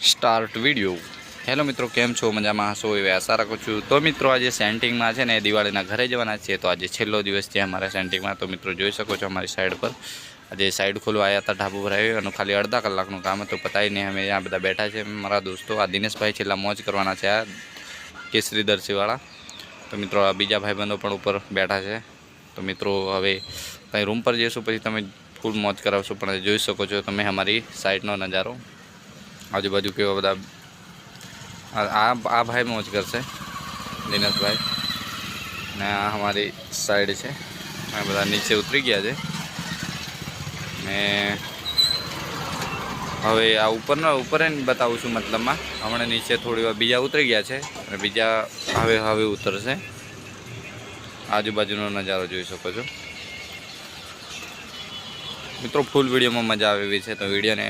Start video. Hello મિત્રો, કેમ છો? મજામાં હશો? એવી આશા રાખું છું. તો મિત્રો, આજે સેન્ટિંગમાં છે ને, દિવાળીના ઘરે જવાના છીએ. તો આજે છેલ્લો દિવસ છે અમારા સેન્ટિંગમાં. તો મિત્રો, જોઈ શકો છો અમારી સાઈડ પર. આજે સાઈડ ખોલવા આવ્યા હતા, ઢાબુ પર અને ખાલી અડધા કલાકનું કામ હતું. પતાવીને અમે આ બધા બેઠા છે. મારા દોસ્તો, આ દિનેશભાઈ છેલ્લા મોજ કરવાના છે, આ કેસરી દર્શીવાળા તો મિત્રો, આ બીજા ભાઈબંધો પણ ઉપર બેઠા છે. તો મિત્રો, હવે કંઈ રૂમ પર જઈશું, પછી તમે ફૂલ મોજ કરાવશો, પણ જોઈ શકો છો તમે અમારી સાઈડનો નજારો. આજુબાજુ કેવા બધા આ, આ- ભાઈ મોજ કરશે, દિનેશભાઈ. ને આ અમારી સાઈડ છે. આ બધા નીચે ઉતરી ગયા છે. ને હવે આ ઉપરનો ઉપર એને બતાવું છું મતલબમાં. હમણાં નીચે થોડી વાર બીજા ઉતરી ગયા છે, અને બીજા હવે હવે ઉતરશે. આજુબાજુનો નજારો જોઈ શકો છો. મિત્રો ફૂલ વિડીયોમાં મજા આવે એવી છે, તો વિડીયોને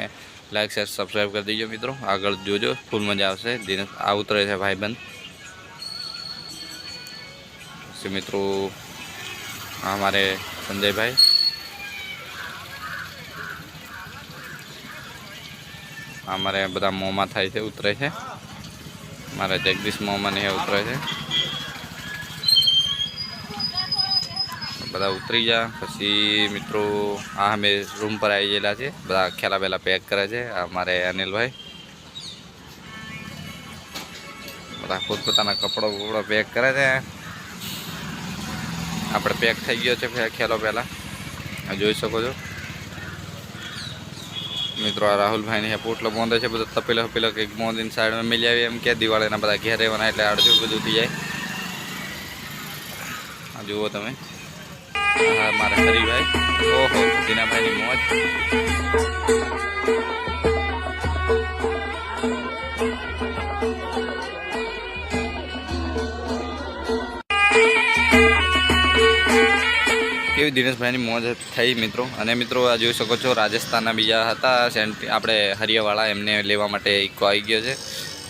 લાઈક શેર સબસ્ક્રાઈબ કરી દેજો મિત્રો. આગળ જોજો ફૂલ મજા આવશે. દિનેશ, આ ઉતરે છે ભાઈબંધ. પછી મિત્રો અમારે સંજયભાઈ. અમારે બધા મોંમાં થાય છે, ઉતરે છે. મારા જગદીશ મોંમાં ને ઉતરે છે. બધા ઉતરી ગયા. પછી મિત્રો આ અમે રૂમ પર આવી ગયેલા છે. બધા ખેલા પહેલાં પેક કરે છે. અમારે અનિલભાઈ. બધા પોતપોતાના કપડો બપડો પેક કરે છે. આપણે પેક થઈ ગયો છે ખેલો પહેલાં જોઈ શકો છો. મિત્રો આ રાહુલભાઈની પોટલો બોંધે છે. બધા તપેલો તપેલો કંઈક બોંધીને સાઈડમાં મિલી આવી એમ કે દિવાળીના બધા ઘેર રહેવાના એટલે અડધું બધું થઈ જાય. જુઓ તમે. હા, મારા હરિભાઈ. ઓહો દીનાભાઈની મોજ. કેવી દિનેશભાઈની મોજ થઈ મિત્રો? અને મિત્રો, આ જોઈ શકો છો, રાજસ્થાનના બીજા હતા, સેન્ટ આપણે હરિયાવાળા, એમને લેવા માટે ઇકો આવી ગયો છે.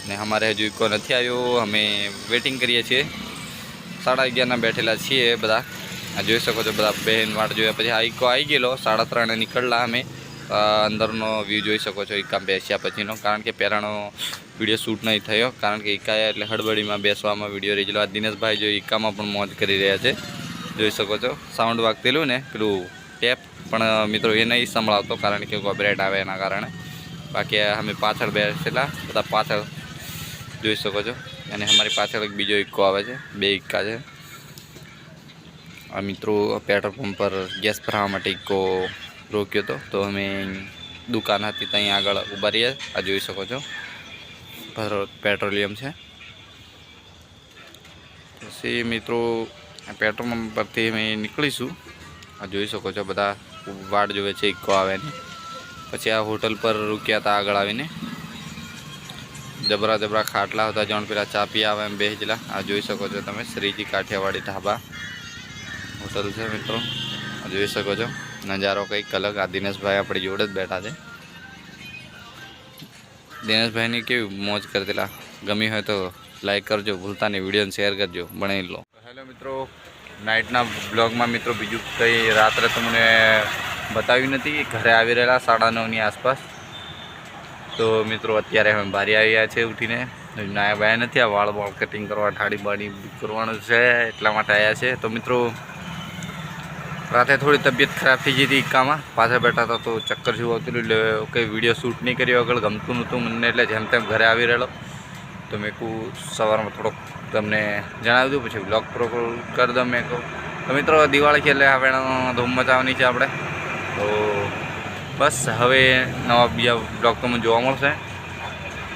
ને અમારે હજુ ઇકો નથી આવ્યો, અમે વેઇટિંગ કરીએ છીએ. સાડા અગિયારના બેઠેલા છીએ બધા. આ જોઈ શકો છો બધા બહેન વાટ જોયા પછી આ ઇકો આવી ગયેલો, સાડા ત્રણે નીકળલા અમે. અંદરનો વ્યૂ જોઈ શકો છો ઇકા બેસ્યા પછીનો. કારણ કે પહેલાંનો વીડિયો શૂટ નહીં થયો. કારણ કે ઇકા એટલે હડબડીમાં બેસવામાં વીડિયો રહી ગયેલો આ દિનેશભાઈ જો ઇકામાં પણ મોજ કરી રહ્યા છે. જોઈ શકો છો સાઉન્ડ વાગતેલું ને, પેલું ટેપ પણ મિત્રો એ નહીં સંભળાવતો કારણ કે કોપીરાઇટ આવે એના કારણે. બાકી અમે પાછળ બેસેલા, બધા પાછળ જોઈ શકો છો. અને અમારી પાછળ એક બીજો ઇક્કો આવે છે, બે ઇક્કા છે. આ મિત્રો પેટ્રોલ પંપ પર ગેસ ભરાવા માટે ઇકો રોક્યો હતો. તો અમે દુકાન હતી ત્યાં આગળ ઊભા રહીએ આ જોઈ શકો છો. પેટ્રોલિયમ છે. પછી મિત્રો પેટ્રોલ પંપ પરથી અમે નીકળીશું. આ જોઈ શકો છો બધા વાડ જોવે છે, ઇકો આવે ને. પછી આ હોટલ પર રૂક્યા હતા આગળ આવીને. જબરા જબરા ખાટલા હતા. જણ પેલા ચા પી આવે એમ બેસેલા. આ જોઈ શકો છો તમે, શ્રીજી કાઠિયાવાડી ઢાબા હોટલ છે મિત્રો. જોઈ શકો છો. નજારો કંઈક અલગ. આ દિનેશભાઈ આપણી જોડે જ બેઠા છે. દિનેશભાઈની કેવી મોજ કરતેલા ગમી હોય તો લાઈક કરજો. ભૂલતા નહીં. વિડીયોને શેર કરજો. ભણી લો. હેલો મિત્રો. નાઇટના બ્લોગમાં મિત્રો બીજું કંઈ રાત્રે તમને બતાવ્યું નથી. ઘરે આવી રહેલા સાડા નવની આસપાસ. તો મિત્રો અત્યારે અમે બારી આવ્યા છે ઉઠીને. નાયા બાયા નથી. આ વાળ વાળ કટિંગ કરવા ઠાડી બાડી કરવાનું છે. એટલા માટે આવ્યા છે. તો મિત્રો રાતે થોડી તબિયત ખરાબ થઈ જતી ઇક્કામાં પાછા બેઠા હતા તો ચક્કર જેવું આવતું એટલે કંઈ વીડિયો શૂટ નહીં કર્યો આગળ, ગમતું નહોતું મને, એટલે જેમ તેમ ઘરે આવી રહેલો. તો મેં કહું સવારમાં થોડોક તમને જણાવી દઉં, પછી બ્લોગ પ્રો કરી દઉં મેં કહું. તો મિત્રો દિવાળી છે એટલે હવે ધૂમ મચાવવાની છે આપણે. તો બસ, હવે નવા બીજા બ્લોગ તમને જોવા મળશે.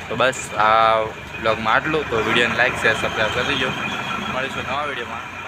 તો બસ, આ બ્લોગમાં આટલું. તો વિડીયોને લાઈક શેર સબસ્ક્રાઈબ કરી દેજો. મળીશું નવા વિડીયોમાં.